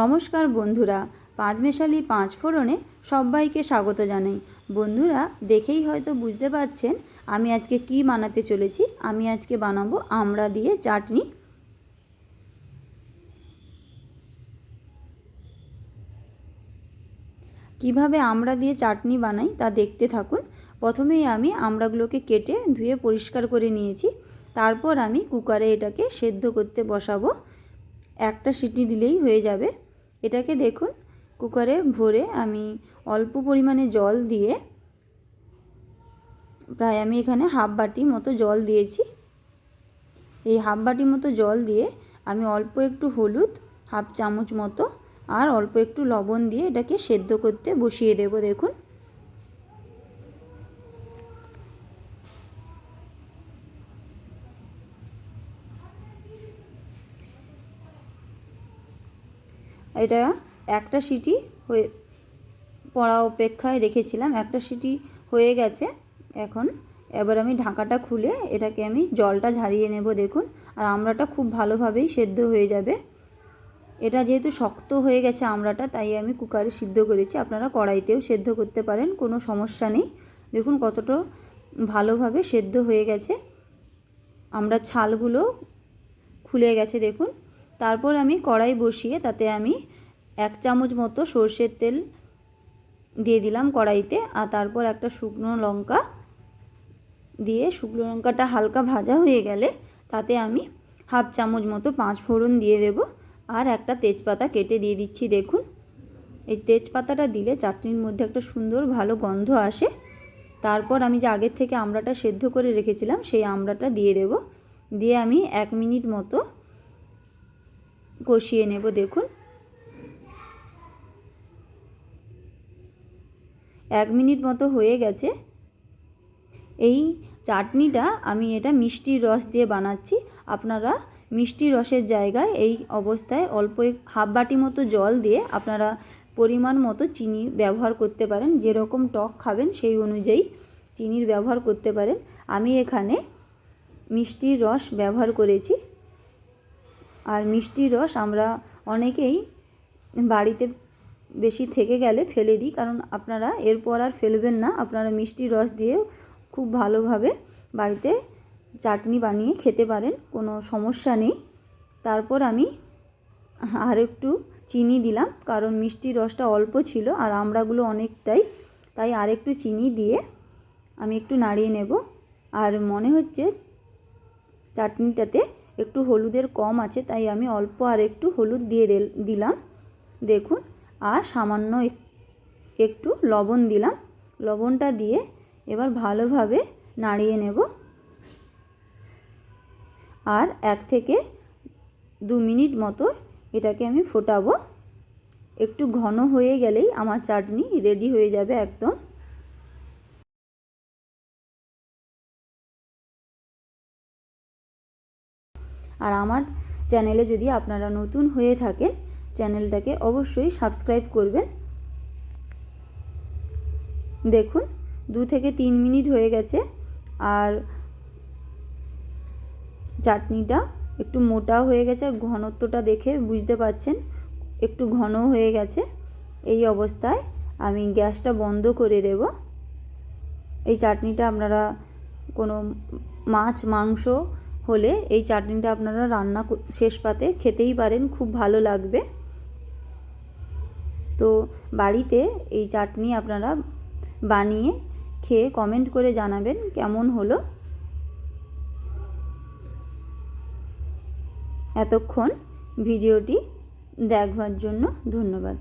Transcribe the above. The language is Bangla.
নমস্কার বন্ধুরা, পাঁচমেশালি পাঁচ ফোড়নে সবাইকে স্বাগত জানাই। বন্ধুরা, দেখেই হয়তো বুঝতে পারছেন আমি আজকে কি বানাতে চলেছি। আমি আজকে বানাবো আমড়া দিয়ে চাটনি। কীভাবে আমড়া দিয়ে চাটনি বানাই তা দেখতে থাকুন। প্রথমেই আমি আমড়াগুলোকে কেটে ধুয়ে পরিষ্কার করে নিয়েছি। তারপর আমি কুকারে এটাকে সেদ্ধ করতে বসাবো। একটা সিটি দিলেই হয়ে যাবে। এটাকে দেখুন, কুকারে ভরে আমি অল্প পরিমাণে জল দিয়ে, প্রায় আমি এখানে হাফ বাটি মতো জল দিয়েছি। এই হাফ বাটি মতো জল দিয়ে আমি অল্প একটু হলুদ, হাফ চামচ মতো, আর অল্প একটু লবণ দিয়ে এটাকে সেদ্ধ করতে বসিয়ে দেব, দেখুন। এটা একটা সিটি হয়ে, পড়া অপেক্ষায় রেখেছিলাম। একটা সিটি হয়ে গেছে। এখন এবার আমি ঢাকাটা খুলে এটাকে আমি জলটা ঝারিয়ে নেব, দেখুন। আর আমড়াটা খুব ভালোভাবেই সেদ্ধ হয়ে যাবে। এটা যেহেতু শক্ত হয়ে গেছে আমড়াটা, তাই আমি কুকারে সিদ্ধ করেছি। আপনারা কড়াইতেও সেদ্ধ করতে পারেন, কোনো সমস্যা নেই। দেখুন কতটা ভালোভাবে সেদ্ধ হয়ে গেছে। আমরা ছালগুলো খুলে গেছে, দেখুন। তারপর আমি কড়াই বসিয়ে তাতে আমি এক চামচ মতো সর্ষের তেল দিয়ে দিলাম কড়াইতে, আর তারপর একটা শুকনো লঙ্কা দিয়ে, শুকনো লঙ্কাটা হালকা ভাজা হয়ে গেলে তাতে আমি হাফ চামচ মতো পাঁচ ফোড়ন দিয়ে দেব, আর একটা তেজপাতা কেটে দিয়ে দিচ্ছি, দেখুন। এই তেজপাতাটা দিলে চাটনির মধ্যে একটা সুন্দর ভালো গন্ধ আসে। তারপর আমি যে আগের থেকে আমড়াটা সেদ্ধ করে রেখেছিলাম, সেই আমড়াটা দিয়ে দেব। দিয়ে আমি এক মিনিট মতো কষিয়ে নেব, দেখুন। এক মিনিট মতো হয়ে গেছে। এই চাটনিটা আমি এটা মিষ্টির রস দিয়ে বানাচ্ছি। আপনারা মিষ্টি রসের জায়গায় এই অবস্থায় অল্প হাফ বাটি মতো জল দিয়ে আপনারা পরিমাণ মতো চিনি ব্যবহার করতে পারেন। যেরকম টক খাবেন সেই অনুযায়ী চিনির ব্যবহার করতে পারেন। আমি এখানে মিষ্টির রস ব্যবহার করেছি। আর মিষ্টির রস আমরা অনেকেই বাড়িতে বেশি থেকে গেলে ফেলে দিই, কারণ আপনারা এরপর আর ফেলবেন না। আপনারা মিষ্টি রস দিয়ে খুব ভালোভাবে বাড়িতে চাটনি বানিয়ে খেতে পারেন, কোনো সমস্যা নেই। তারপর আমি আর একটু চিনি দিলাম, কারণ মিষ্টির রসটা অল্প ছিল আর আমড়াগুলো অনেকটাই, তাই আর একটু চিনি দিয়ে আমি একটু নাড়িয়ে নেব। আর মনে হচ্ছে চাটনিটাতে একটু হলুদের কম আছে, তাই আমি অল্প আর একটু হলুদ দিয়ে দিলাম। দেখুন, আর সামান্য একটু লবণ দিলাম। লবণটা দিয়ে এবার ভালোভাবে নাড়িয়ে নেব। আর এক থেকে দু মিনিট মতো এটাকে আমি ফোটাবো। একটু ঘন হয়ে গেলেই আমার চাটনি রেডি হয়ে যাবে একদম। আর আমার চ্যানেলে যদি আপনারা নতুন হয়ে থাকেন, চ্যানেলটাকে অবশ্যই সাবস্ক্রাইব করবেন। দেখুন, দু থেকে তিন মিনিট হয়ে গেছে আর চাটনিটা একটু মোটা হয়ে গেছে। আর ঘনত্বটা দেখে বুঝতে পাচ্ছেন, একটু ঘন হয়ে গেছে। এই অবস্থায় আমি গ্যাসটা বন্ধ করে দেব। এই চাটনিটা আপনারা কোনো মাছ, মাংস হলে এই চাটনিটা আপনারা রান্না শেষ পাতে খেতেই পারেন, খুব ভালো লাগবে। তো বাড়িতে এই চাটনি আপনারা বানিয়ে খেয়ে কমেন্ট করে জানাবেন কেমন হলো। এতক্ষণ ভিডিওটি দেখবার জন্য ধন্যবাদ।